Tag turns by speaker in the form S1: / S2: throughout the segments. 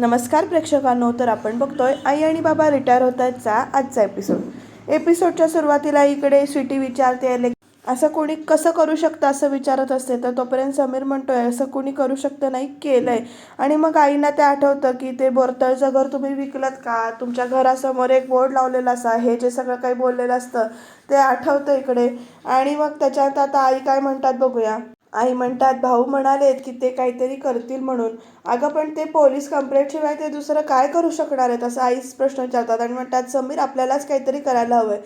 S1: नमस्कार प्रेक्षकांनो तर आपण बघतोय आई आणि बाबा रिटायर होत आहेतचा आजचा एपिसोड एपिसोडच्या सुरुवातीला इकडे स्वीटी विचारते असं कोणी कसं करू शकतं? असं विचारत असते. तर तोपर्यंत समीर म्हणतोय असं कोणी करू शकतं नाही केलंय. आणि मग आईना ते आठवतं की ते बोरतळचं घर तुम्ही विकलत का? तुमच्या घरासमोर एक बोर्ड लावलेला असा हे जे सगळं काही बोललेलं असतं ते आठवतं इकडे. आणि मग त्याच्यात आता आई काय म्हणतात बघूया. आई म्हणतात भाऊ म्हणालेत की ते काहीतरी करतील म्हणून. अगं पण ते पोलीस कंप्लेंट शिवाय ते दुसरं काय करू शकणार आहेत? असं आईच प्रश्न विचारतात आणि म्हणतात समीर आपल्यालाच काहीतरी करायला हवंय.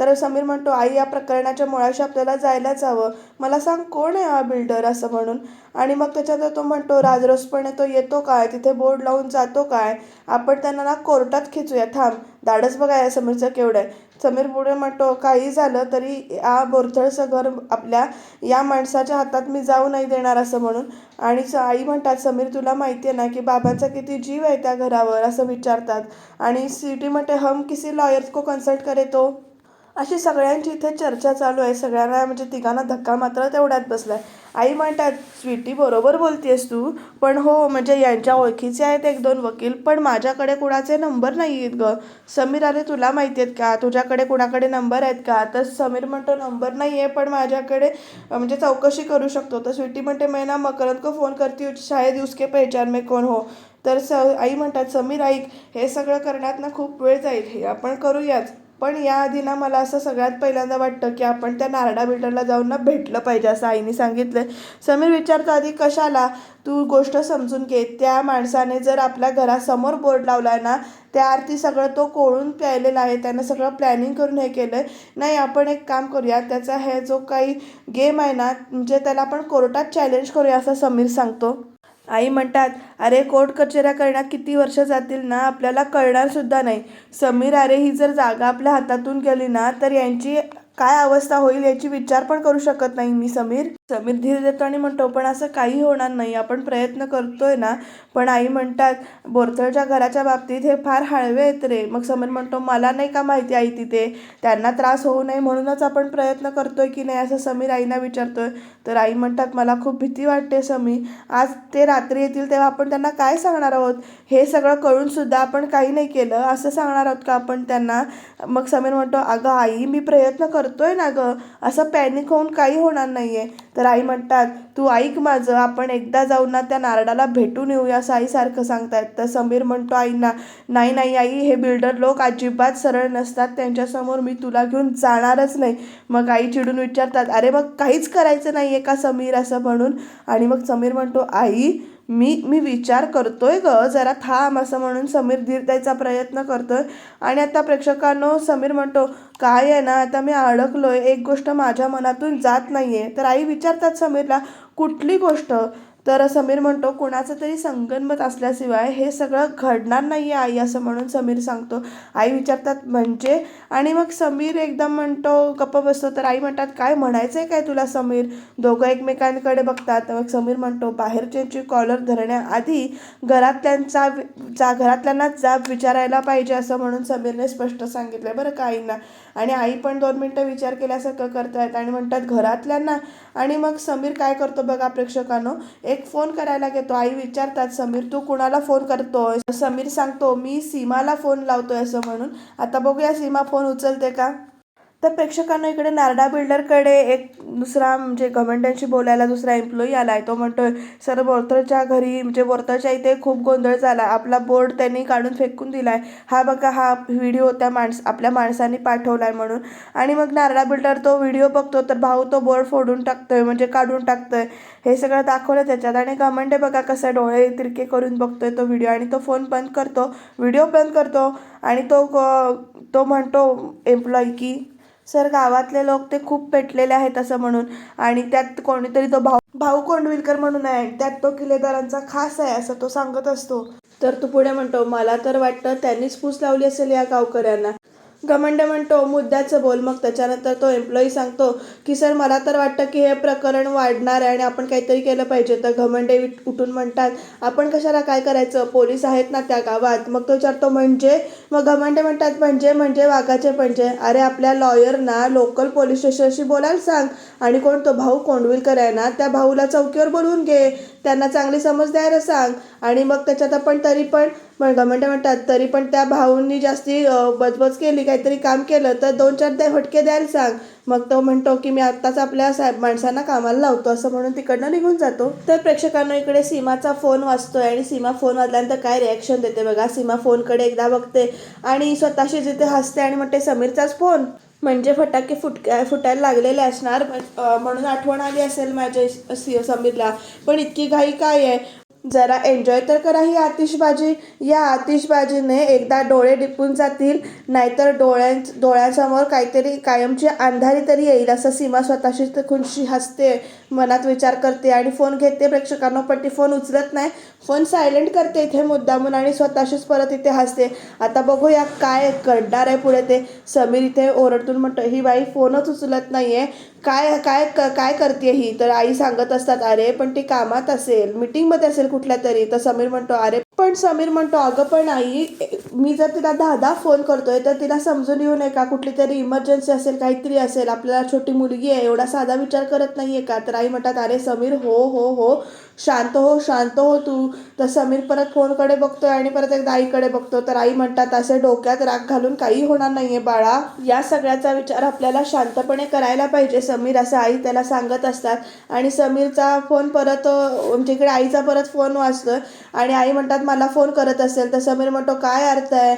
S1: तर समीर म्हणतो आई या प्रकरणाच्या मुळाशी आपल्याला जायलाच हवं. मला सांग कोण आहे हा बिल्डर असं म्हणून? आणि मग त्याच्यात तो म्हणतो राजरोसपणे तो येतो काय? तिथे बोर्ड लावून जातो काय? आपण त्यांना ना कोर्टात खिचूया. थांब दाडच बघा या समीरचं केवढं आहे. समीर पुढे म्हणतो काही झालं तरी या बोरथळचं घर आपल्या या माणसाच्या हातात मी जाऊ नाही देणार असं म्हणून. आणि स- आई म्हणतात समीर तुला माहिती आहे ना की बाबांचा किती जीव आहे त्या घरावर असं विचारतात. आणि सिटीमध्ये हम किसी लॉयर्स को कन्सल्ट करे तो अशी सगळ्यांची इथे चर्चा चालू आहे. सगळ्यांना म्हणजे तिघांना धक्का मात्र तेवढ्यात बसला आहे आई म्हणतात स्वीटी बरोबर बोलतेस तू. पण हो म्हणजे यांच्या ओळखीचे आहेत एक दोन वकील पण माझ्याकडे कुणाचे नंबर नाही आहेत ग. समीर अरे तुला माहिती आहेत का? तुझ्याकडे कुणाकडे नंबर आहेत का? तर समीर म्हणतो नंबर नाही आहे पण माझ्याकडे म्हणजे चौकशी करू शकतो. तर स्वीटी म्हणते मैं ना मकरंद को फोन करती हूँ शायद उसके पहचान में कोण हो. तर स आई म्हणतात समीर ऐक हे सगळं करण्यात ना खूप वेळ जाईल. हे आपण करूयाच. पण याआधी ना मला असं सगळ्यात पहिल्यांदा वाटतं की आपण त्या नारडा बिल्डरला जाऊन ना भेटलं पाहिजे असं आईने सांगितलं समीर विचारतो आधी कशाला? तू गोष्ट समजून घे. त्या माणसाने जर आपल्या घरासमोर बोर्ड लावला आहे ना त्या आरती सगळं तो कोळून प्यायलेला आहे. त्यानं सगळं प्लॅनिंग करून हे केलं आहे नाही आपण एक काम करूया. त्याचा हे जो काही गेम आहे ना म्हणजे त्याला आपण कोर्टात चॅलेंज करूया असं समीर सांगतो. आई म्हणतात अरे कोर्ट कचेऱ्या करण्यात किती वर्ष जातील ना? आपल्याला कळणार सुद्धा नाही. समीर अरे ही जर जागा आपल्या हातातून गेली ना तर यांची काय अवस्था होईल याची विचार पण करू शकत नाही मी समीर. समीर धीर देतो आणि म्हणतो पण असं काही होणार नाही. आपण प्रयत्न करतोय ना. पण आई म्हणतात बोरतळच्या घराच्या बाबतीत हे फार हळवे आहेत रे. मग समीर म्हणतो मला नाही का माहिती आई तिथे? त्यांना त्रास होऊ नये म्हणूनच आपण प्रयत्न करतोय की नाही? असं समीर आईना विचारतोय. तर आई म्हणतात मला खूप भीती वाटते समीर. आज ते रात्री येतील तेव्हा आपण त्यांना काय सांगणार आहोत? हे सगळं कळून सुद्धा आपण काही नाही केलं. असं सांगणार आहोत का आपण त्यांना? मग समीर म्हणतो अगं आई मी प्रयत्न करतोय ना गं? असं पॅनिक होऊन काही होणार नाही आहे तर आई म्हणतात तू ऐक माझं आपण एकदा जाऊन ना त्या नारडाला भेटून येऊया असं आईसारखं सांगतायत. तर समीर म्हणतो आईंना नाही नाही आई हे बिल्डर लोक अजिबात सरळ नसतात. त्यांच्यासमोर मी तुला घेऊन जाणारच नाही. मग आई चिडून विचारतात अरे मग काहीच करायचं नाही आहे का समीर? असं म्हणून. आणि मग समीर म्हणतो आई मी मी विचार करतोय ग. जरा थांब असं म्हणून समीर धीर द्यायचा प्रयत्न करतोय. आणि आता प्रेक्षकांनो समीर म्हणतो काय आहे ना आता मी अडकलोय. एक गोष्ट माझ्या मनातून जात नाहीये. तर आई विचारतात समीरला कुठली गोष्ट? तर समीर म्हणतो कुणाचं तरी संगनमत असल्याशिवाय हे सगळं घडणार नाही आहे आई असं म्हणून समीर सांगतो. आई विचारतात म्हणजे? आणि मग समीर एकदम म्हणतो गप्प बसतो. तर आई म्हणतात काय म्हणायचं आहे काय तुला समीर? दोघं एकमेकांकडे बघतात. मग समीर म्हणतो बाहेरच्यांची कॉलर धरण्याआधी घरातल्यांचा जा घरातल्यांना जाब विचारायला पाहिजे असं म्हणून समीरने स्पष्ट सांगितलं बरं का आईंना. आणि आई पण दोन मिनटं विचार केल्यासारखं करतायत आणि म्हणतात घरातल्यांना? आणि मग समीर काय करतो बघा प्रेक्षकांनो एक फोन करायला घेतो. आई विचारतात समीर तू कुणाला फोन करतोय समीर सांगतो मी सीमाला फोन लावतोय असं म्हणून. आता बघूया सीमा फोन उचलते का? तर प्रेक्षकांना इकडे नारडा बिल्डरकडे एक दुसरा म्हणजे गव्हर्नमेंटशी बोलायला दुसरा एम्प्लॉई आला आहे तो म्हणतोय सर बोरतळच्या घरी म्हणजे बोरतळच्या इथे खूप गोंधळ झाला. आपला बोर्ड त्यांनी काढून फेकून दिला आहे हा बघा हा व्हिडिओ त्या माणस आपल्या माणसांनी पाठवला आहे म्हणून. आणि मग नारडा बिल्डर तो व्हिडिओ बघतो तर भाऊ तो बोर्ड फोडून टाकतोय म्हणजे काढून टाकतोय. हे सगळं दाखवलं त्याच्यात आणि गव्हर्नमेंट बघा कसं डोळे तिरके करून बघतोय तो व्हिडिओ आणि तो फोन बंद करतो. व्हिडिओ बंद करतो आणि तो तो म्हणतो एम्प्लॉई की सर गावातले लोक ते खूप पेटलेले आहेत असं म्हणून. आणि त्यात कोणीतरी तो भाऊ भाऊ कोंडविलकर म्हणून आहे. त्यात तो किल्लेदारांचा खास आहे असं तो सांगत असतो. तर तो पुढे म्हणतो मला तर वाटतं त्यांनीच पूस लावली असेल या गावकऱ्यांना. घमंड म्हणतो मुद्द्याचं बोल. मग त्याच्यानंतर तो एम्प्लॉई सांगतो की सर मला तर वाटतं की हे प्रकरण वाढणार आहे आणि आपण काहीतरी केलं पाहिजे. तर घमंडे उठून म्हणतात आपण कशाला काय करायचं? पोलीस आहेत ना त्या गावात. मग तो विचारतो म्हणजे? मग घमंडे म्हणतात म्हणजे म्हणजे वाघाचे म्हणजे अरे आपल्या लॉयरना लोकल पोलीस स्टेशनशी बोलायला सांग आणि कोण तो भाऊ कोंडविलकर आहे ना त्या भाऊला चौकीवर बोलवून घे. त्यांना चांगली समज द्यायला सांग. आणि मग त्याच्यात आपण तरी पण मग घमंड म्हणतात तरी पण त्या भाऊंनी जास्ती बजबज केली काहीतरी काम केलं तर दोन चार द्या फटके द्यायला सांग. मग तो म्हणतो की मी आत्ताच आपल्या साहेब माणसांना कामाला लावतो असं म्हणून तिकडनं निघून जातो. तर प्रेक्षकांना इकडे सीमाचा फोन वाचतोय आणि सीमा फोन वाजल्यानंतर काय रिॲक्शन देते बघा. सीमा फोनकडे एकदा बघते आणि स्वतःशी जिथे हसते आणि म्हणते समीरचाच फोन म्हणजे फटाके फुटक्या फुटायला लागलेले असणार म्हणून आठवण आली असेल माझ्या सी- समीरला. पण इतकी घाई काय आहे? जरा एन्जॉय तर करा ही आतिषबाजी या आतिषबाजीने एकदा डोळे डिपून जातील नाहीतर डोळ्यां डोळ्यांसमोर काहीतरी कायमची अंधारी तरी येईल असं सीमा स्वतःशी तर खुनशी हसते मनात विचार करते आणि फोन घेते. प्रेक्षकांना पट्टी फोन उचलत नाही फोन सायलेंट करते इथे मुद्दामून आणि स्वतःशीच परत इथे हसते. आता बघूया काय घडणार आहे पुढे ते. समीर इथे ओरडतून म्हणतो ही बाई फोनच उचलत नाही आहे काय काय काय करते ही? तर आई सांगत असतात अरे पण ती कामात असेल मीटिंगमध्ये असेल कुठल्या तरी. तर समीर म्हणतो अरे पण समीर म्हणतो अगं पण आई मी जर तिला दहा दहा फोन करतोय तर तिला समजून येऊ नये का? कुठली तरी इमर्जन्सी असेल काहीतरी असेल आपल्याला छोटी मुलगी आहे एवढा साधा विचार करत नाही आहे का? तर आई म्हणतात अरे समीर हो हो हो शांत हो शांत हो तू. तर समीर परत फोनकडे बघतोय आणि परत एकदा आईकडे बघतो. तर आई म्हणतात असे डोक्यात राग घालून काही होणार नाही आहे बाळा. या सगळ्याचा विचार आपल्याला शांतपणे करायला पाहिजे. समीर असं आई त्याला सांगत असतात. आणि समीरचा फोन परत म्हणजे इकडे आईचा परत फोन वाचतोय आणि आई म्हणतात मला फोन करत असेल तर समीर म्हणतो काय अर्थ आहे?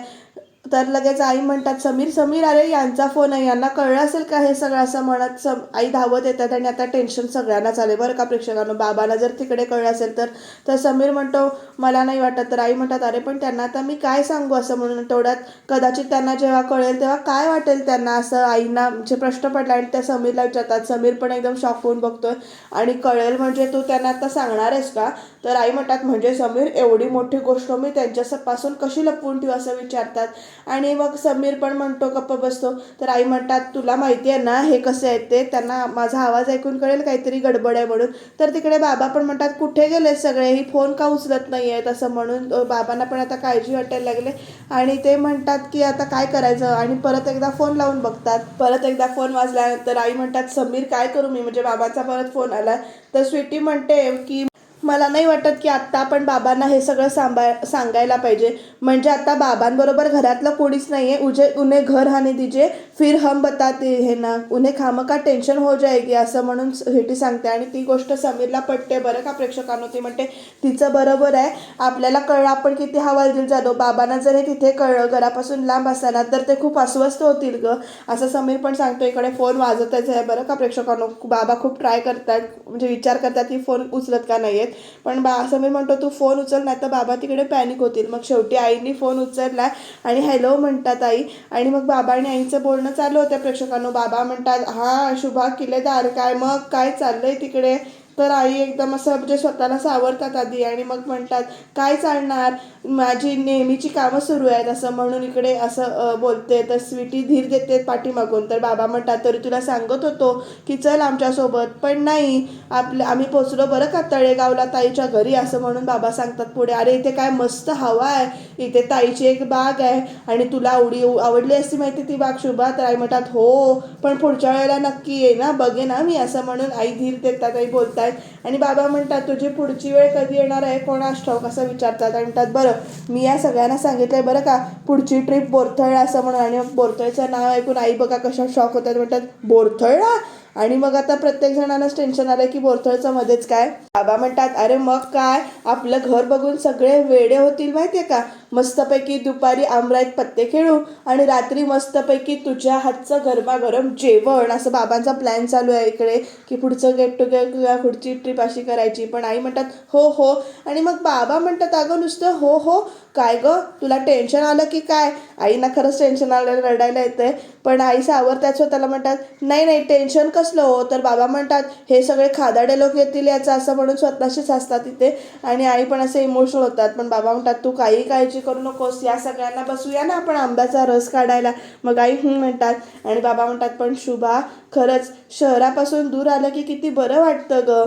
S1: तर लगेच आई म्हणतात समीर समीर अरे यांचा फोन आहे यांना कळलं असेल का हे सगळं? असं म्हणत सम आई धावत येतात आणि आता टेन्शन सगळ्यांनाच आले बरं का प्रेक्षकांना बाबाला जर तिकडे कळलं असेल तर. तर समीर म्हणतो मला नाही वाटत. तर आई म्हणतात अरे पण त्यांना आता मी काय सांगू? असं म्हणून तेवढ्यात कदाचित त्यांना जेव्हा कळेल तेव्हा काय वाटेल त्यांना असं आईना जे प्रश्न पडला आणि त्या समीरला विचारतात. समीर पण एकदम शॉक होऊन बघतोय आणि कळेल म्हणजे तू त्यांना आता सांगणार आहेस का? तर आई म्हणतात म्हणजे समीर एवढी मोठी गोष्ट मी त्यांच्यापासून कशी लपवून ठेवू असं विचारतात? आणि मग समीर पण म्हणतो गप्प बसतो. तर आई म्हणतात तुला माहिती आहे ना हे कसे आहेत ते? त्यांना माझा आवाज ऐकून कळेल काहीतरी गडबड आहे म्हणून. तर तिकडे बाबा पण म्हणतात कुठे गेले सगळे? ही फोन का उचलत नाही आहेत? असं म्हणून बाबांना पण आता काळजी वाटायला लागले. आणि ते म्हणतात की आता काय करायचं? आणि परत एकदा फोन लावून बघतात. परत एकदा फोन वाजल्यानंतर आई म्हणतात समीर काय करू मी? म्हणजे बाबाचा परत फोन आला. तर स्वीटी म्हणते की मला नाही वाटत की आत्ता आपण बाबांना हे सगळं सांभाळ सांगायला पाहिजे. म्हणजे आता बाबांबरोबर घरातलं कोणीच नाही आहे उजे उन्हे घर हाने दिजे. फिर हम बताते हे ना. उन्हे खामका टेन्शन हो जाएगी असं म्हणून हेटी सांगते. आणि ती गोष्ट समीरला पटते. बरं का प्रेक्षकांनो? ती म्हणते तिचं बरोबर आहे. आपल्याला कळलं आपण किती हवालदिल झालो बाबांना जर हे तिथे कळलं घरापासून लांब असताना तर ते खूप अस्वस्थ होतील ग. असं समीर पण सांगतो इकडे फोन वाजतच आहे. बरं का प्रेक्षकांनो? बाबा खूप ट्राय करतात. म्हणजे विचार करतात की फोन उचलत का नाही आहेत पण बा समीर म्हणतो तू फोन उचल नाही तर बाबा तिकडे पॅनिक होतील. मग शेवटी आईने फोन उचलला आणि हॅलो म्हणतात आई. आणि मग बाबा आणि आईचं बोलणं चालू होतं प्रेक्षकांनो. बाबा म्हणतात हा शुभा किल्लेदार काय मग? काय चाललंय तिकडे? तर आई एकदम असं म्हणजे स्वतःला सावरतात आधी आणि मग म्हणतात काय चालणार? माझी नेहमीची कामं सुरू आहेत असं म्हणून इकडे असं बोलते. तर स्वीटी धीर देते पाठीमागून. तर बाबा म्हणतात तरी तुला सांगत होतो की चल आमच्यासोबत पण नाही. आपलं आम्ही पोचलो बरं का तळेगावला ताईच्या घरी असं म्हणून बाबा सांगतात पुढे. अरे इथे काय मस्त हवा आहे. इथे ताईची एक बाग आहे आणि तुला आवडी आवडली असती माहिती ती बाग शुभा? तर आई म्हणतात हो पण पुढच्या वेळेला नक्की ये ना बघे ना मी असं म्हणून आई धीर देतात आई आहेत. आणि बाबा म्हणतात तुझी पुढची वेळ कधी येणार आहे? कोणास ठाऊक असं विचारतात? आणि म्हणतात बरं मी या सगळ्यांना सांगितलंय बरं का पुढची ट्रिप बोरथळला असं म्हणून. आणि बोरथळचं नाव ऐकून आई बघा कशा शॉक होतात. म्हणतात बोरथळला? आणि मग आता प्रत्येक जणांनाच टेन्शन आलंय की बोरथळचं मध्येच काय? बाबा म्हणतात अरे मग काय? आपलं घर बघून सगळे वेडे होतील माहितीये का? मस्तपैकी दुपारी आमराईत पत्ते खेळू आणि रात्री मस्तपैकी तुझ्या हातचं गरमागरम जेवण. असं बाबांचा प्लॅन चालू आहे इकडे की पुढचं गेट टुगेदर किंवा पुढची ट्रिप अशी करायची. पण आई म्हणतात हो हो. आणि मग बाबा म्हणतात अगं नुसतं हो हो. काय गं? तुला टेन्शन आलं की काय? आईना खरंच टेन्शन आलं रडायला येतंय. पण आई सावरत्याच स्वतःला म्हणतात नाही नाही टेन्शन कसलं हो? तर बाबा म्हणतात हे सगळे खादाडे लोक येतील याचं असं म्हणून स्वतःशीच असतात तिथे आणि आई पण असे इमोशनल होतात. पण बाबा म्हणतात तू काही काळजी करू नकोस या सगळ्यांना बसूया ना आपण आंब्याचा रस काढायला. मग आई हूं म्हणतात आणि बाबा म्हणतात पण शुभा खरंच शहरापासून दूर आलं की किती बरं वाटतं ग.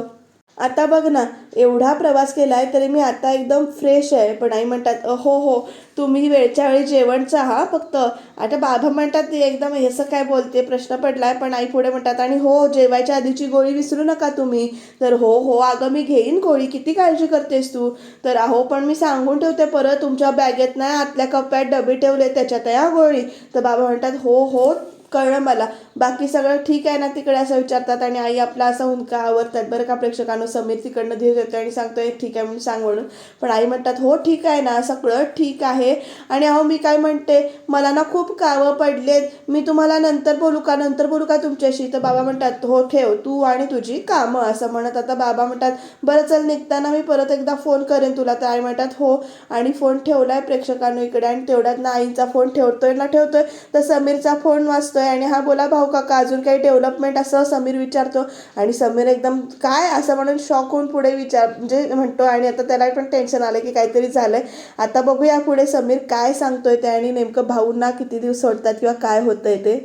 S1: आता बघ ना एवढा प्रवास केलाय तरी मी आता एकदम फ्रेश आहे. पण आई म्हणतात हो हो तुम्ही वेळच्या वेळी जेवण हा फक्त. आता बाबा म्हणतात ते एकदम असं काय बोलते? प्रश्न पडलाय. पण आई पुढे म्हणतात आणि हो जेवायच्या आधीची गोळी विसरू नका तुम्ही. तर हो हो अगं मी घेईन गोळी. किती काळजी करतेस तू? तर अहो पण मी सांगून ठेवते परत तुमच्या बॅगेत नाही आतल्या कप्प्यात डबे ठेवले त्याच्यात या गोळी. तर बाबा म्हणतात हो हो कळलं मला. बाकी सगळं ठीक आहे ना तिकडे असं विचारतात आणि आई आपला असा हुंका आवरतात. बरं का प्रेक्षकांनो समीर तिकडनं धीर देतो आणि सांगतोय ठीक आहे म्हणून सांग म्हणून पण आई म्हणतात हो ठीक आहे ना सगळं ठीक आहे. आणि अहो मी काय म्हणते मला ना खूप कावं पडलेत. मी तुम्हाला नंतर बोलू का? नंतर बोलू का तुमच्याशी? तर बाबा म्हणतात हो ठेव तू आणि तुझी कामं असं म्हणत आता बाबा म्हणतात बरं चल निघताना मी परत एकदा फोन करेन तुला. तर आई म्हणतात हो आणि फोन ठेवलाय प्रेक्षकांनो इकडे आणि तेवढ्यात ना आईचा फोन ठेवतोय ना ठेवतोय तर समीरचा फोन वाचतोय आणि हा बोला भाऊ काका अजून काही डेव्हलपमेंट असं समीर विचारतो. आणि समीर एकदम काय असं म्हणून शॉक होऊन पुढे विचार म्हणजे म्हणतो आणि आता त्याला पण टेन्शन आलं की काहीतरी झालंय. आता बघूया पुढे समीर काय सांगतोय ते आणि नेमकं भाऊंना किती दिवस सोडतात किंवा काय होतंय ते.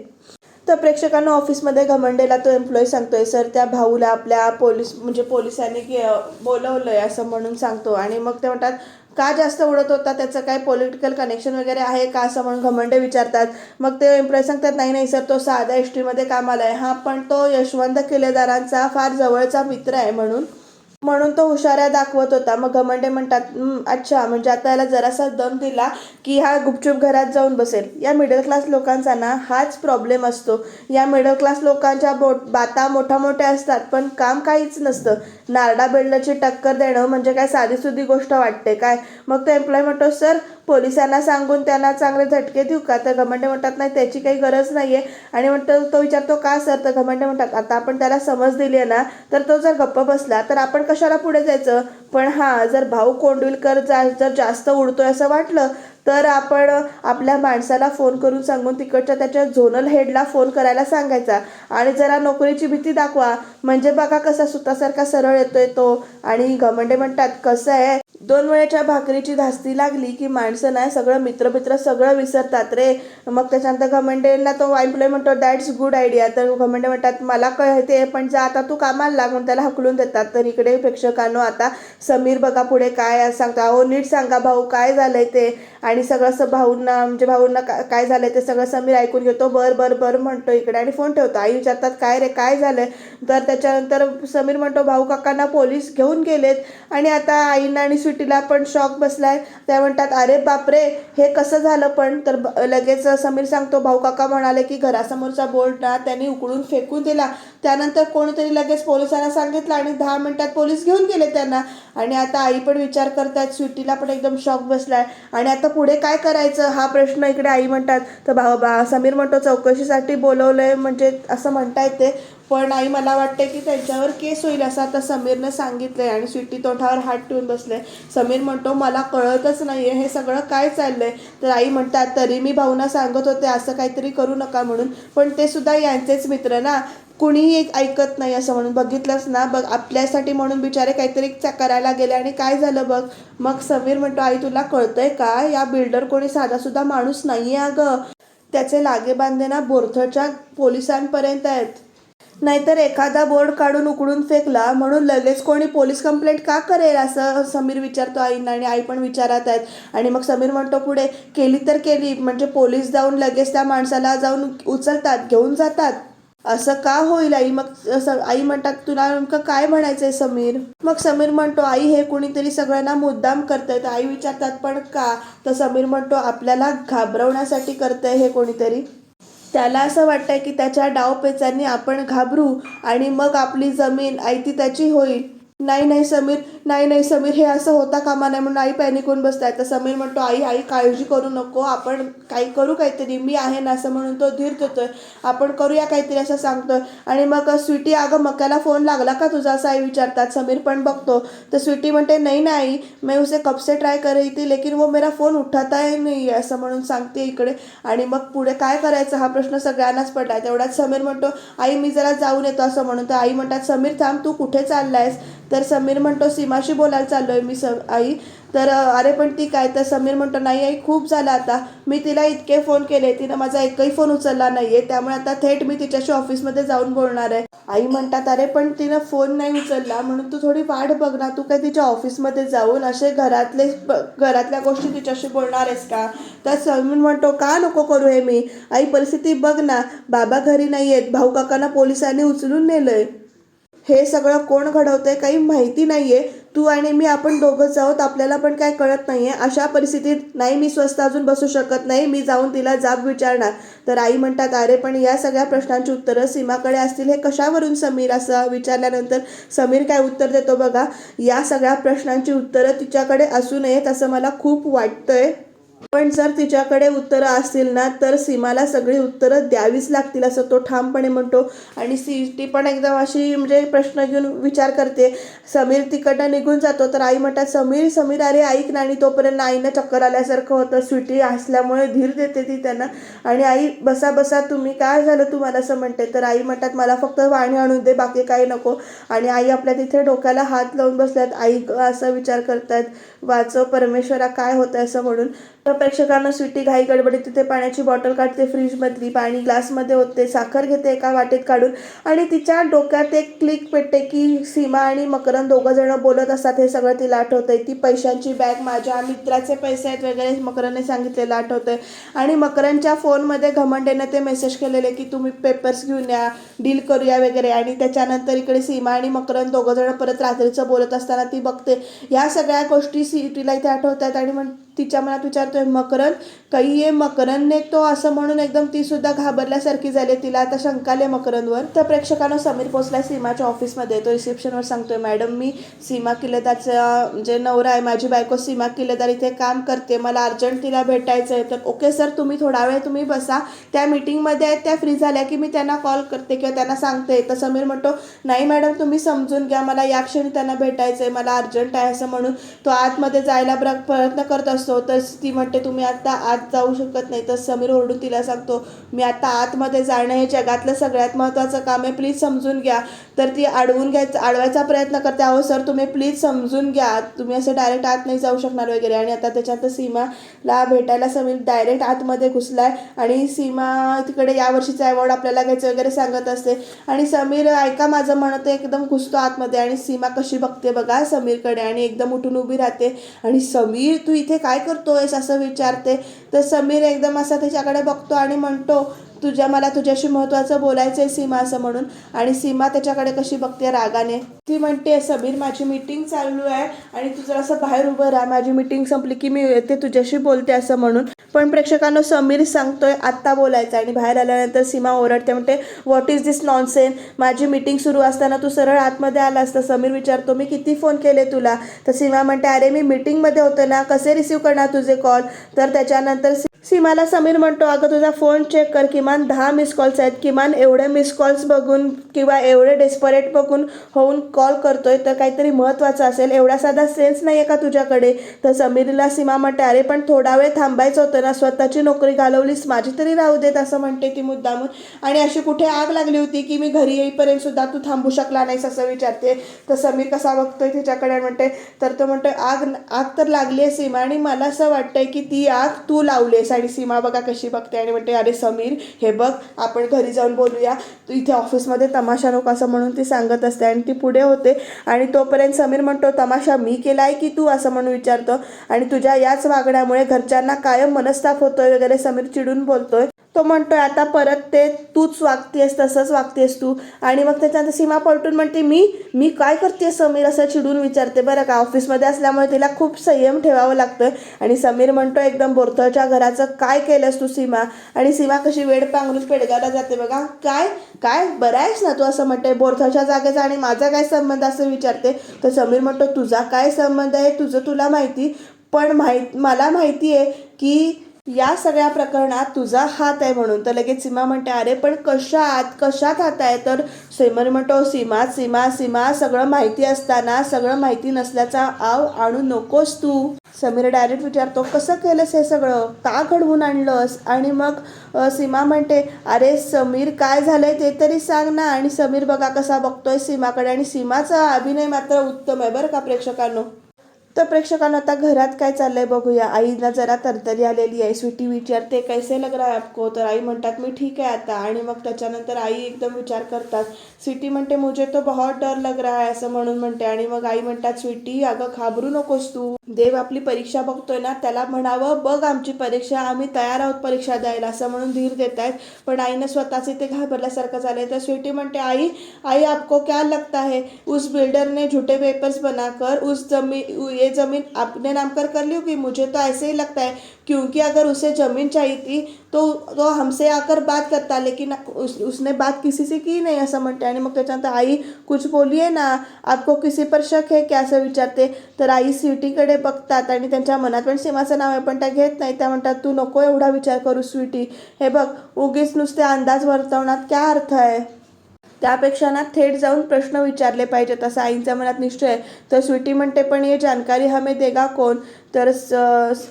S1: तर प्रेक्षकांना ऑफिसमध्ये घमंडेला तो एम्प्लॉई सांगतोय सर त्या भाऊला आपल्या पोलीस म्हणजे पोलिसांनी बोलवलंय असं म्हणून सांगतो. आणि मग ते म्हणतात का जास्त उडत होता? त्याचं काय पॉलिटिकल कनेक्शन वगैरे आहे का असं म्हणून घमंडे विचारतात. मग ते एम्प्लॉय सांगतात नाही नाही सर तो साध्या एस टीमध्ये कामाला आहे. हा पण तो यशवंत किल्लेदारांचा फार जवळचा मित्र आहे म्हणून म्हणून तो हुशाऱ्या दाखवत होता. मग घमंडे म्हणतात अच्छा म्हणजे आता याला जरासा दम दिला की हा गुपचूप घरात जाऊन बसेल. या मिडल क्लास लोकांचा ना हाच प्रॉब्लेम असतो. या मिडल क्लास लोकांच्या बो बाता मोठ्या मोठ्या असतात पण काम काहीच नसतं. नारडा बेल्डची टक्कर देणं म्हणजे काय साधीसुधी गोष्ट वाटते काय? मग तो एम्प्लॉय म्हणतो सर पोलिसांना सांगून त्यांना चांगले झटके देऊ का? तर घमंडे म्हणतात नाही त्याची काही गरज नाही आहे आणि म्हणतो तो विचारतो का सर? तर घमंडे म्हणतात आता आपण त्याला समज दिली आहे ना तर तो जर गप्प बसला तर आपण कशाला पुढे जायचं? पण हां जर भाऊ कोंडविलकर जा जर जास्त उडतोय असं वाटलं तर आपण आपल्या माणसाला फोन करून सांगून तिकडच्या त्याच्या झोनल हेडला फोन करायला सांगायचा. आणि जरा नोकरीची भीती दाखवा. म्हणजे बघा कसा सुतासारखा सरळ येतोय तो. आणि घमंडे म्हणतात कसं आहे? दोन वेळेच्या भाकरीची धास्ती लागली की माणसं नाही सगळं मित्र मित्र सगळं विसरतात रे. मग त्याच्यानंतर घमंडेला तो एम्प्लॉय म्हणतो दॅट्स गुड आयडिया तर घमंडे म्हणतात मला कळते पण जा आता तू कामाला लागून त्याला हकलून देतात. तर इकडे प्रेक्षकांनो आता समीर बघा पुढे काय सांगता. हो नीट सांगा भाऊ काय झालंय ते? आणि सगळं असं भाऊंना म्हणजे भाऊंना का- काय झालंय ते सगळं समीर ऐकून घेतो. बर बर बर म्हणतो इकडे आणि फोन ठेवतो. आई विचारतात काय रे काय झालंय? तर त्याच्यानंतर समीर म्हणतो भाऊ काकांना पोलीस घेऊन गेलेत. आणि आता आईंना आणि स्वीटीला पण शॉक बसलाय. त्या म्हणतात अरे बापरे हे कसं झालं पण? तर ब- लगेच समीर सांगतो भाऊ काका म्हणाले की घरासमोरचा बोर्ड ना त्यांनी उकळून फेकून दिला. त्यानंतर कोणीतरी लगेच पोलिसांना सांगितलं आणि दहा मिनिटात पोलीस घेऊन गेले त्यांना. आणि आता आई पण विचार करतात स्वीटीला पण एकदम शॉक बसलाय. आणि आता पुढे काय करायचं? हा प्रश्न इकडे आई म्हणतात. तर भाऊ बा समीर म्हणतो चौकशीसाठी बोलवलंय म्हणजे असं म्हणता येते. पण आई मला वाटते की त्यांच्यावर केस होईल असं आता समीरनं सांगितलंय आणि स्वीटी तोंडावर हात ठेवून बसले समीर म्हणतो मला कळतच नाहीये हे सगळं काय चाललंय? तर आई म्हणतात तरी मी भाऊना सांगत होते असं काहीतरी करू नका म्हणून. पण ते सुद्धा यांचेच मित्र ना. कुणीही एक ऐकत नाही असं म्हणून बघितलंच ना बघ आपल्यासाठी म्हणून बिचारे काहीतरी करायला गेले आणि काय झालं बघ? मग समीर म्हणतो आई तुला कळतंय का? या बिल्डर कोणी साधा सुद्धा माणूस नाहीये अगं. त्याचे लागे बांधे ना बोरथच्या पोलिसांपर्यंत आहेत. नाहीतर एखादा बोर्ड काढून उकडून फेकला म्हणून लगेच कोणी पोलीस कंप्लेंट का करेल? असं समीर विचारतो आईंना आणि आई पण विचारत आहेत. आणि मग समीर म्हणतो पुढे केली तर केली. म्हणजे पोलीस जाऊन लगेच त्या माणसाला जाऊन उचलतात घेऊन जातात. असं का होईल आई? मग आई म्हणतात तुला नेमकं काय म्हणायचंय समीर? मग समीर म्हणतो आई हे कुणीतरी सगळ्यांना मुद्दाम करतंय. तर आई विचारतात पण का? तर समीर म्हणतो आपल्याला घाबरवण्यासाठी करतंय हे कोणीतरी. त्याला असं वाटतंय की त्याच्या डावपेचांनी आपण घाबरू आणि मग आपली जमीन आयती त्याची होईल. नाही नाही समीर नाही नाही समीर हे असं होता कामा नाही म्हणून आई पॅनिक होऊन बसताय तर समीर म्हणतो आई आई काळजी करू नको. आपण काही करू काहीतरी. मी आहे ना असं म्हणून तो धीर देतोय आपण करूया काहीतरी असं सांगतोय. आणि मग स्वीटी अगं मक्याला फोन लागला का तुझा? असं आई विचारतात. समीर पण बघतो. तर स्वीटी म्हणते नाही नाही मी उसे कब से ट्राय कर रही थी लेकिन वो मेरा फोन उठाता ही नाही आहे असं म्हणून सांगते इकडे. आणि मग पुढे काय करायचं? हा प्रश्न सगळ्यांनाच पडलाय तेवढ्यात समीर म्हणतो आई मी जरा जाऊन येतो असं म्हणून. तर आई म्हणतात समीर थांब तू कुठे चाललायस? तर समीर म्हणतो सीमाशी बोलायला चाललोय मी स आई. तर अरे पण ती काय? तर समीर म्हणतो नाही आई खूप झालं आता. मी तिला इतके फोन केले तिनं माझा एकही फोन उचलला नाहीये. त्यामुळे आता थेट मी तिच्याशी ऑफिसमध्ये जाऊन बोलणार आहे. आई म्हणतात अरे पण तिनं फोन नाही उचलला. म्हणून तू थोडी वाट बघ ना. तू काय तिच्या ऑफिसमध्ये जाऊन असे घरातले घरातल्या गोष्टी तिच्याशी बोलणार आहेस का? तर समीर म्हणतो का नको करू हे मी? आई परिस्थिती बघ ना. बाबा घरी नाही आहेत भाऊ काकांना पोलिसांनी उचलून नेलंय. हे सगळं कोण घडवतंय काही माहिती नाहीये. तू आणि मी आपण दोघंच आहोत. आपल्याला पण काय कळत नाहीये. अशा परिस्थितीत नाही मी स्वस्त अजून बसू शकत नाही. मी जाऊन तिला जाब विचारणार. तर आई म्हणतात अरे पण या सगळ्या प्रश्नांची उत्तरं सीमाकडे असतील. हे कशावरून समीर असं विचारल्यानंतर समीर काय उत्तर देतो बघा. या सगळ्या प्रश्नांची उत्तरं तिच्याकडे असू नयेत असं मला खूप वाटतंय. पण जर तिच्याकडे उत्तरं असतील ना तर सीमाला सगळी उत्तरं द्यावीच लागतील असं तो ठामपणे म्हणतो. आणि सी टी पण एकदम अशी म्हणजे प्रश्न घेऊन विचार करते. समीर तिकडनं निघून जातो तर आई म्हणतात समीर समीर अरे ऐक ना आणि तोपर्यंत आईनं चक्कर आल्यासारखं होतं. स्वीटी असल्यामुळे धीर देते ती त्यांना. आणि आई बसा बसा तुम्ही काय झालं तुम्हाला? असं म्हणते. तर आई म्हणतात मला फक्त पाणी आणून दे बाकी काही नको. आणि आई आपल्या तिथे डोक्याला हात लावून बसल्यात. आई असा विचार करतात. वाचव परमेश्वरा काय होतं असं म्हणून. तर प्रेक्षकांना स्वीटी घाई गडबडीत तिथे पाण्याची बॉटल काढते फ्रीजमधली पाणी ग्लासमध्ये होते साखर घेते एका वाटेत काढून आणि तिच्या डोक्यात एक क्लिक पेटते की सीमा आणि मकरंद दोघं जण बोलत असतात. हे सगळं तिला आठवतंय. ती पैशांची बॅग माझ्या मित्राचे पैसे आहेत वगैरे मकरंदने सांगितलेलं आठवतंय. आणि मकरंदच्या फोनमध्ये घमंडेनं ते मेसेज केलेले की तुम्ही पेपर्स घेऊन या डील करूया वगैरे. आणि त्याच्यानंतर इकडे सीमा आणि मकरंद दोघं जण परत रात्रीचं बोलत असताना ती बघते. या सगळ्या गोष्टी सी तिला इथे आठवत आहेत आणि मग तिच्या मनात विचारतोय मकरंद काही ये मकरंदने तो असं म्हणून एकदम ती सुद्धा घाबरल्यासारखी झाली तिला आता शंकाले मकरंदवर. तर प्रेक्षकांना समीर पोचलाय सीमाच्या ऑफिसमध्ये. तो रिसेप्शनवर सांगतोय मॅडम मी सीमा किल्लेदारचा जे नवरा आहे माझी बायको सीमा किल्लेदार इथे काम करते मला अर्जंट तिला भेटायचं आहे तर ओके सर तुम्ही थोडा वेळ तुम्ही बसा. त्या मीटिंगमध्ये आहेत त्या फ्री झाल्या की मी त्यांना कॉल करते किंवा त्यांना सांगते. तर समीर म्हणतो नाही मॅडम तुम्ही समजून घ्या मला या क्षणी त्यांना भेटायचं आहे मला अर्जंट आहे असं म्हणून. तो आतमध्ये जायला प्रयत्न करत असतो. तर ती म्हणते तुम्ही आता आत जाऊ शकत नाही. तर समीर ओरडून तिला सांगतो मी आता आतमध्ये जाणं हे जगातलं सगळ्यात महत्त्वाचं काम आहे प्लीज समजून घ्या. तर ती अडवून घ्यायचं अडवायचा प्रयत्न करते अहो सर तुम्ही प्लीज समजून घ्या तुम्ही असं डायरेक्ट आत नाही जाऊ शकणार वगैरे. आणि आता त्याच्यात सीमाला भेटायला समीर डायरेक्ट आतमध्ये घुसला आहे आणि सीमा तिकडे यावर्षीचा अवॉर्ड आपल्याला घ्यायचं वगैरे सांगत असते. आणि समीर ऐका माझं म्हणत एकदम घुसतो आतमध्ये. आणि सीमा कशी बघते बघा समीरकडे आणि एकदम उठून उभी राहते. आणि समीर तू इथे काय काय करतोयस असं विचारते. तर समीर एकदम असा त्याच्याकडे बघतो आणि म्हणतो तुझ्या मला तुझ्याशी महत्त्वाचं बोलायचं आहे सीमा असं म्हणून. आणि सीमा त्याच्याकडे कशी बघते रागाने. ती म्हणते समीर माझी मीटिंग चालू आहे आणि तू जरासं बाहेर उभं राहा. माझी मीटिंग संपली की मी येते तुझ्याशी बोलते असं म्हणून. पण प्रेक्षकांना समीर सांगतोय आत्ता बोलायचं आणि बाहेर आल्यानंतर सीमा ओरडते म्हणते व्हॉट इज दिस नॉनसेन माझी मीटिंग सुरू असताना तू सरळ आतमध्ये आलास. असता समीर विचारतो मी किती फोन केले तुला? तर सीमा म्हणते अरे मी मीटिंगमध्ये होते ना. कसे रिसीव्ह करणार तुझे कॉल तर त्याच्यानंतर सीमाला समीर म्हणतो अगं तुझा फोन चेक कर किमान दहा मिस कॉल्स आहेत किमान एवढे मिस कॉल्स बघून किंवा एवढे डेस्परेट बघून होऊन कॉल करतो आहे तर काहीतरी महत्त्वाचं असेल. एवढा साधा सेन्स नाही आहे का तुझ्याकडे? तर समीरला सीमा म्हणते अरे पण थोडा वेळ थांबायचं होतं ना. स्वतःची नोकरी घालवलीस माझी तरी राहू देत असं म्हणते ती मुद्दामून. आणि अशी कुठे आग लागली होती की मी घरी येईपर्यंत सुद्धा तू थांबू शकला नाहीस असं विचारते. तर समीर कसा बघतोय तिच्याकडे? म्हणते तर तो म्हणतोय आग आग तर लागली आहे सीमा आणि मला असं वाटतंय की ती आग तू लावलीस. आणि सीमा बघा कशी बघते आणि म्हणते अरे समीर हे बघ आपण घरी जाऊन बोलूया. तू इथे ऑफिसमध्ये तमाशा नको असं म्हणून ती सांगत असते आणि ती पुढे होते. आणि तोपर्यंत समीर म्हणतो तमाशा मी केला आहे की तू? असं म्हणून विचारतो. आणि तुझ्या याच वागण्यामुळे घरच्यांना कायम मनस्ताप होतोय वगैरे समीर चिडून बोलतोय. तो म्हणतोय आता परत ते तूच वागतेस तसंच वागतेस तू. आणि मग त्याच्यानंतर सीमा पलटून म्हणते मी मी काय करते समीर? असं चिडून विचारते बरं का. ऑफिसमध्ये असल्यामुळे तिला खूप संयम ठेवावं लागतं आणि समीर म्हणतो एकदम बोरथळच्या घराचं काय केलंस तू सीमा? आणि सीमा कशी वेड पांघरून पेडगावला जाते बघा. काय काय? बरं आहेस ना तू? असं म्हणते. बोरथळच्या जागेचा आणि माझा काय संबंध? असं विचारते. तर समीर म्हणतो तुझा काय संबंध आहे? तुझं तुला माहिती. पण माहीत मला माहिती आहे की या सगळ्या प्रकरणात तुझा हात आहे म्हणून. तर लगेच सीमा म्हणते अरे पण कशात? कशात हात आहे? तर सैमर म्हणतो सीमा सीमा सीमा सगळं माहिती असताना सगळं माहिती नसल्याचा आव आणू नकोस तू. समीर डायरेक्ट विचारतो कसं केलंस हे सगळं? का घडवून आणलंस? आणि मग सीमा म्हणते अरे समीर काय झालंय ते तरी सांग ना. आणि समीर बघा कसा बघतोय सीमाकडे. आणि सीमाचा अभिनय मात्र उत्तम आहे बरं का प्रेक्षकांनो? तर प्रेक्षकांना आता घरात काय चाललंय बघूया. आईला जरा तरतरी आलेली आहे. स्वीटी विचारते कैसे लग रहा है आपको? तर आई म्हणतात मी ठीक आहे आता. आणि मग त्याच्यानंतर आई एकदम विचार करतात. स्वीटी म्हणते मुझे तो बहुत डर लग रहा है असं म्हणून म्हणते. आणि मग आई म्हणतात स्वीटी अगं घाबरू नकोस तू. देव आपली परीक्षा बघतोय ना त्याला म्हणावं बघ आमची परीक्षा आम्ही तयार आहोत परीक्षा द्यायला असं म्हणून धीर देत आहेत पण आईनं स्वतःच इथे घाबरल्यासारखं झालंय. तर स्वीटी म्हणते आई आई आपको क्या लगता है? उस बिल्डरने झुटे झूठे पेपर्स बनाकर उस जमीन ये ज़मीन आपने नाम कर कर ली होगी? मुझे तो ऐसे ही लगता है क्योंकि अगर उसे ज़मीन चाहिए थी तो तो हमसे आकर बात करता लेकिन उस, उसने बात किसी से की नाही असं म्हणते आणि मग त्याच्यानंतर आई कुछ बोलिये ना आपको किसी पर शक है क्या? असं विचारते तर आई स्वीटीकडे बघतात आणि त्यांच्या मनात पण सीमाचं नाव आहे पण त्या घेत नाही. त्या म्हणतात तू नको एवढा विचार करू स्वीटी. हे बघ उगीच नुसते अंदाज वर्तवण्यात क्या अर्थ आहे? त्यापेक्षा ना थेट जाऊन प्रश्न विचारले पाहिजेत असं आईंच्या मनात निश्चय आहे. तर स्वीटी म्हणते पण ये जानकारी हमें देगा कोण तर स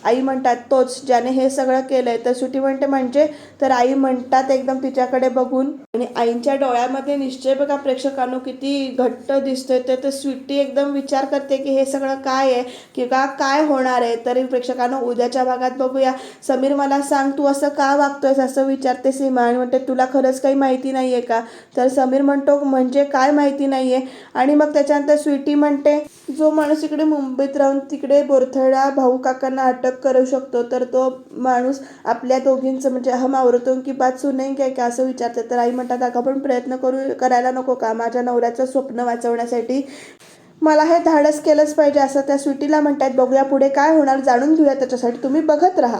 S1: आई म्हणतात तोच ज्याने हे सगळं केलं आहे तर सुटी म्हणते म्हणजे तर आई म्हणतात एकदम तिच्याकडे बघून. आणि आईंच्या डोळ्यामध्ये निश्चय बघा प्रेक्षकांनो किती घट्ट दिसतोय तर तर स्वीटी एकदम विचार करते की हे सगळं काय आहे किंवा काय होणार आहे. तरी प्रेक्षकांनो उद्याच्या भागात बघूया. समीर मला सांग तू असं का वागतोयस असं विचारते सीमा. आणि म्हणते तुला खरंच काही माहिती नाही आहे का? तर समीर म्हणतो म्हणजे काय माहिती नाही आहे आणि मग त्याच्यानंतर स्वीटी म्हणते जो माणूस इकडे मुंबईत राहून तिकडे बोरथडा भाऊ काकांना अटक करू शकतो तर तो माणूस आपल्या दोघींचं म्हणजे हम आवरतो की बात सुनेंगे का असं विचारते तर आई म्हणतात अगं पण प्रयत्न करू करायला नको का? माझ्या नवऱ्याचं स्वप्न वाचवण्यासाठी मला हे धाडस केलंच पाहिजे. असं त्या स्वीटीला म्हणतात बघूया पुढे काय होणार जाणून घेऊया त्याच्यासाठी. तुम्ही बघत राहा.